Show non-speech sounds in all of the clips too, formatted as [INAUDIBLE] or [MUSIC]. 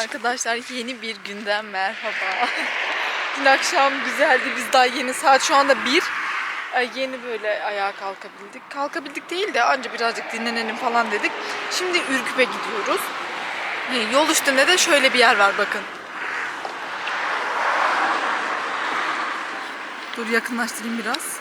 Arkadaşlar yeni bir günden merhaba. [LAUGHS] Dün akşam güzeldi. Biz daha yeni saat şu anda bir. Yeni böyle ayağa kalkabildik. Kalkabildik değil de anca birazcık dinlenelim falan dedik. Şimdi Ürgüp'e gidiyoruz. Ee, Yol üstünde de şöyle bir yer var bakın. Dur yakınlaştırayım biraz.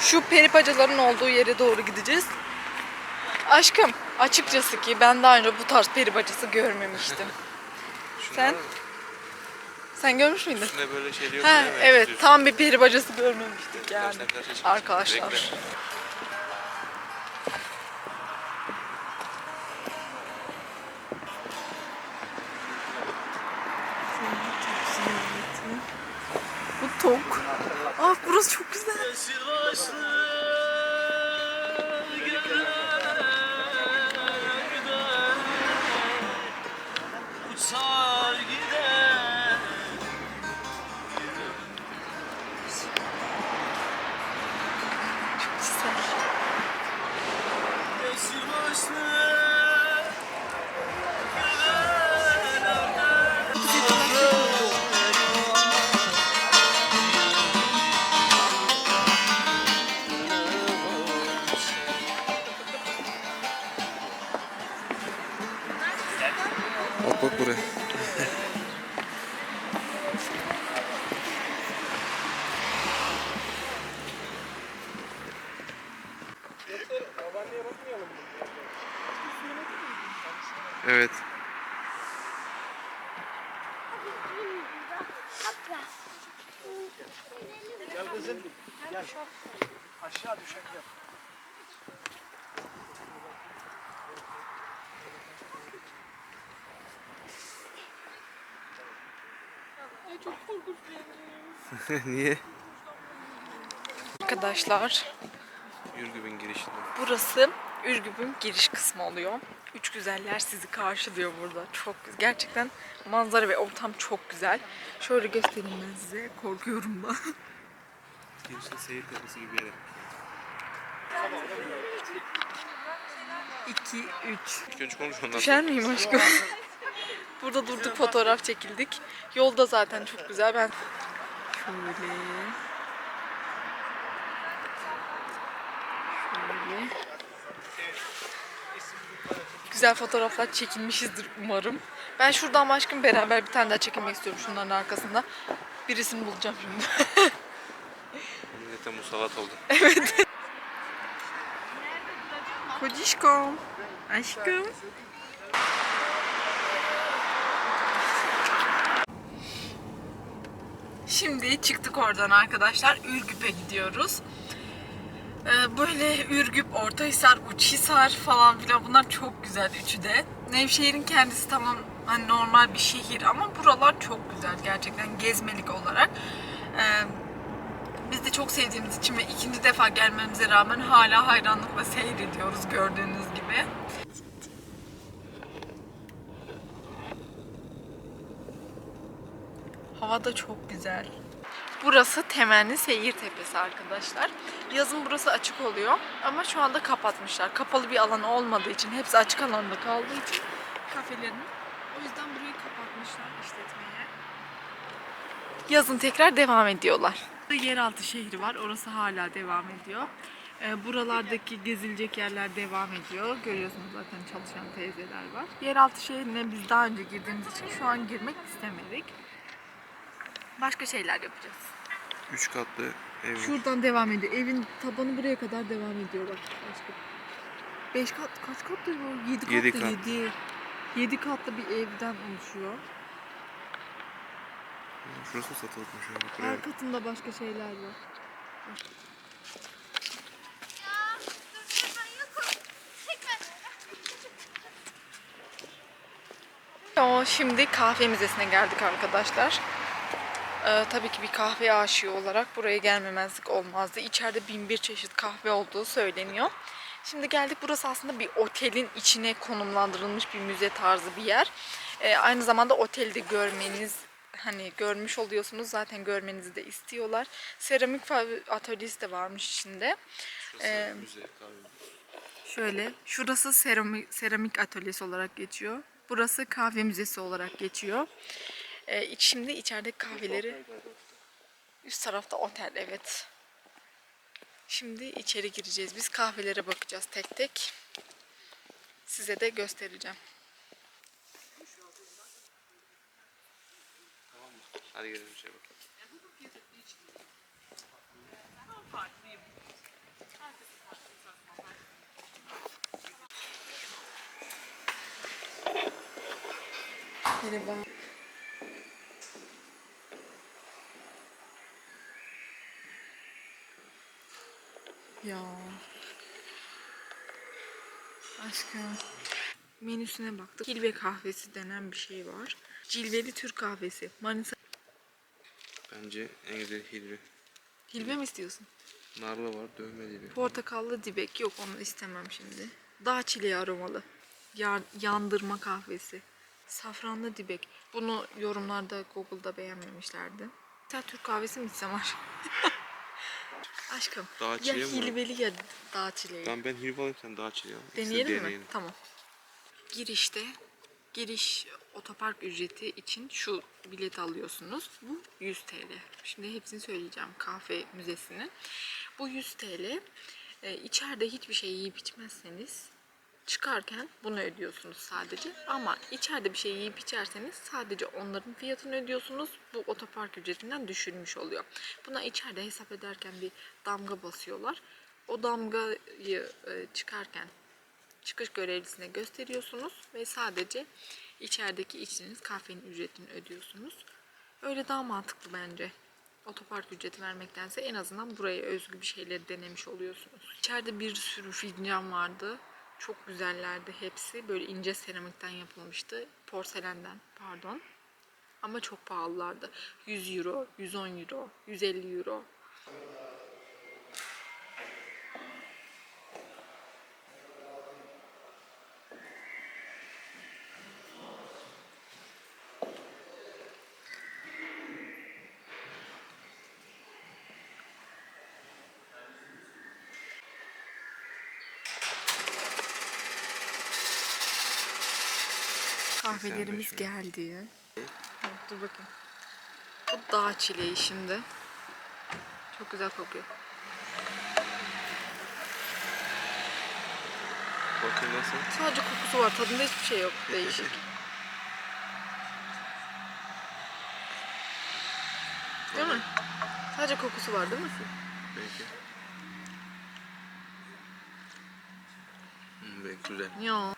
Şu peripacaların olduğu yere doğru gideceğiz. Aşkım açıkçası ki ben daha önce bu tarz peribacası görmemiştim. [LAUGHS] Sen? Sen görmüş müydün? Üstünde böyle şeyli yok Ha, evet tam bir peribacası görmemiştik yani. Arkadaşlar. Bekle. Bu tok. Ah burası çok güzel. Evet. Aşağı düşen gel Niye? Arkadaşlar Ürgüp'ün girişinde. burası Ürgüp'ün giriş kısmı oluyor. Üç güzeller sizi karşılıyor burada. Çok güzel. Gerçekten manzara ve ortam çok güzel. Şöyle göstereyim ben size. Korkuyorum da. Girişte seyir kapısı gibi bir yer. 2, 3. İlk önce konuş ondan Düşer miyim aşkım? [LAUGHS] Burada durduk fotoğraf çekildik. Yolda zaten çok güzel. Ben şöyle güzel fotoğraflar çekilmişizdir umarım. Ben şuradan aşkım beraber bir tane daha çekilmek istiyorum şunların arkasında. Birisini bulacağım şimdi. Millete musallat oldu. [LAUGHS] Kocişkom. Aşkım. Şimdi çıktık oradan arkadaşlar. Ürgüp'e gidiyoruz. Ee, böyle Ürgüp, Ortahisar, Uçhisar falan filan bunlar çok güzel üçü de. Nevşehir'in kendisi tamam hani normal bir şehir ama buralar çok güzel gerçekten gezmelik olarak. Ee, biz de çok sevdiğimiz için ve ikinci defa gelmemize rağmen hala hayranlıkla seyrediyoruz gördüğünüz gibi. Hava da çok güzel. Burası Temenli Seyir Tepesi arkadaşlar. Yazın burası açık oluyor ama şu anda kapatmışlar. Kapalı bir alan olmadığı için, hepsi açık alanda kaldığı için kafelerin. O yüzden burayı kapatmışlar işletmeye. Yazın tekrar devam ediyorlar. Yeraltı şehri var. Orası hala devam ediyor. Ee, buralardaki gezilecek yerler devam ediyor. Görüyorsunuz zaten çalışan teyzeler var. Yeraltı şehrine biz daha önce girdiğimiz için şu an girmek istemedik. Başka şeyler yapacağız. Üç katlı ev. var. Şuradan devam ediyor. Evin tabanı buraya kadar devam ediyor bak. Başka. Beş kat, kaç katlı bu? Yedi katlı. Yedi Yedi, kat. yedi. katlı bir evden oluşuyor. Şurası satılıkmış. ya, buraya. Her katında başka şeyler var. O şimdi kahve müzesine geldik arkadaşlar. Ee, tabii ki bir kahve aşığı olarak buraya gelmemezlik olmazdı. İçeride bin bir çeşit kahve olduğu söyleniyor. Şimdi geldik burası aslında bir otelin içine konumlandırılmış bir müze tarzı bir yer. Ee, aynı zamanda otelde görmeniz hani görmüş oluyorsunuz zaten görmenizi de istiyorlar. Seramik atölyesi de varmış içinde. Şurası Ee, müze. Şöyle, şurası seramik, seramik atölyesi olarak geçiyor. Burası kahve müzesi olarak geçiyor. Ee, şimdi içeride kahveleri... Üst tarafta otel, evet. Şimdi içeri gireceğiz. Biz kahvelere bakacağız tek tek. Size de göstereceğim. Hadi gidelim şey bak. Merhaba. Ya. Aşkım. Menüsüne baktık. Cilve kahvesi denen bir şey var. Cilveli Türk kahvesi. Manisa. Bence en güzel hilvi. Cilve mi istiyorsun? Narla var, dövme gibi. Portakallı dibek. Yok onu istemem şimdi. Dağ çileği aromalı. Yar- yandırma kahvesi. Safranlı dibek. Bunu yorumlarda Google'da beğenmemişlerdi. Sen Türk kahvesi mi içsem aşkım? [LAUGHS] aşkım. Dağ ya çileği mi? hilveli ya dağ çileği. Tamam ben hilvi alayım sen daha çileği al. İkisini Deneyelim mi? deneyelim. Tamam. Girişte giriş otopark ücreti için şu bileti alıyorsunuz. Bu 100 TL. Şimdi hepsini söyleyeceğim kahve müzesinin. Bu 100 TL. Ee, içeride hiçbir şey yiyip içmezseniz çıkarken bunu ödüyorsunuz sadece. Ama içeride bir şey yiyip içerseniz sadece onların fiyatını ödüyorsunuz. Bu otopark ücretinden düşülmüş oluyor. Buna içeride hesap ederken bir damga basıyorlar. O damgayı e, çıkarken çıkış görevlisine gösteriyorsunuz ve sadece içerideki içtiğiniz kahvenin ücretini ödüyorsunuz. Öyle daha mantıklı bence. Otopark ücreti vermektense en azından buraya özgü bir şeyleri denemiş oluyorsunuz. İçeride bir sürü fincan vardı. Çok güzellerdi hepsi. Böyle ince seramikten yapılmıştı. Porselenden pardon. Ama çok pahalılardı. 100 euro, 110 euro, 150 euro. Kahvelerimiz 85 mi? geldi. Evet, dur bakayım. Bu dağ çileği şimdi. Çok güzel kokuyor. Bakın nasıl? Sadece kokusu var. Tadında hiçbir şey yok. Değişik. Değil mi? Sadece kokusu var değil mi? Belki. Hmm, belki güzel. Ya.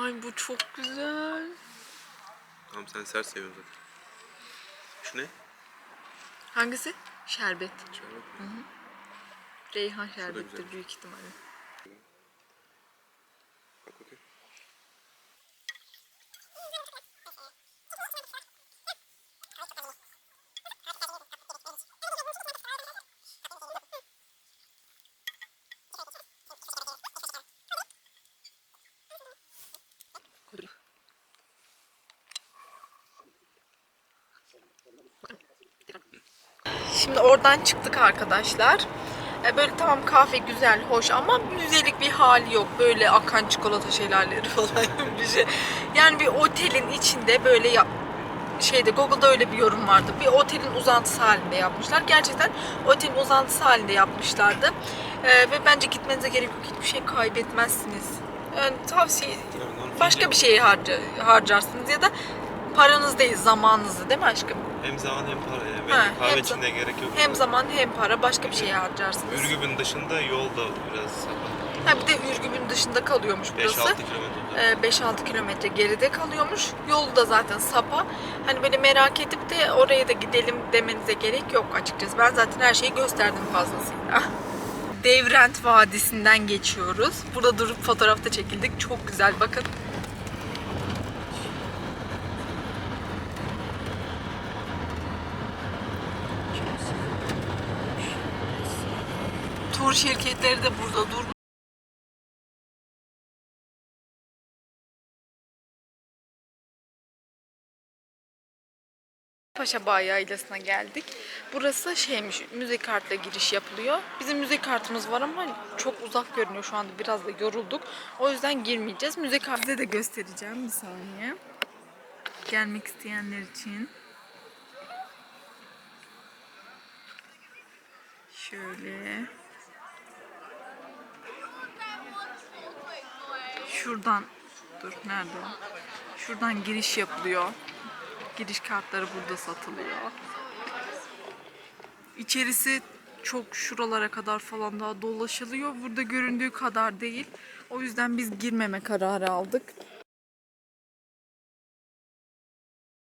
Ay bu çok güzel. Tamam sen sert seviyorsun zaten. Şu ne? Hangisi? Şerbet. Şöyle. Reyhan şerbettir güzel. büyük ihtimalle. Bak bakayım. Şimdi oradan çıktık arkadaşlar. E, Böyle tamam kahve güzel, hoş ama müzelik bir hali yok. Böyle akan çikolata şelaleleri [LAUGHS] falan bir şey. Yani bir otelin içinde böyle ya şeyde Google'da öyle bir yorum vardı. Bir otelin uzantısı halinde yapmışlar. Gerçekten otelin uzantısı halinde yapmışlardı. E, ve bence gitmenize gerek yok. Hiçbir şey kaybetmezsiniz. Yani tavsiye başka bir şeye harca, harcarsınız ya da paranız değil zamanınızı değil mi aşkım? Hem zaman hem para ya. Ha, Bence kahve hem için de gerek yok. Hem zaman hem para başka bir şeye harcarsınız. Ürgüp'ün dışında yol da biraz Ha bir de Ürgüp'ün dışında kalıyormuş 5-6 burası. kilometre. Ee, 5-6 kilometre geride kalıyormuş. Yolu da zaten sapa. Hani böyle merak edip de oraya da gidelim demenize gerek yok açıkçası. Ben zaten her şeyi gösterdim fazlasıyla. [LAUGHS] Devrent Vadisi'nden geçiyoruz. Burada durup fotoğrafta çekildik. Çok güzel bakın. Tur şirketleri de burada durmuş. Paşa Bağ Yaylası'na geldik. Burası şeymiş, müze kartla giriş yapılıyor. Bizim müze kartımız var ama çok uzak görünüyor şu anda. Biraz da yorulduk. O yüzden girmeyeceğiz. Müze kartı size de göstereceğim bir saniye. Gelmek isteyenler için. Şöyle. Şuradan dur nerede? Şuradan giriş yapılıyor. Giriş kartları burada satılıyor. İçerisi çok şuralara kadar falan daha dolaşılıyor. Burada göründüğü kadar değil. O yüzden biz girmeme kararı aldık.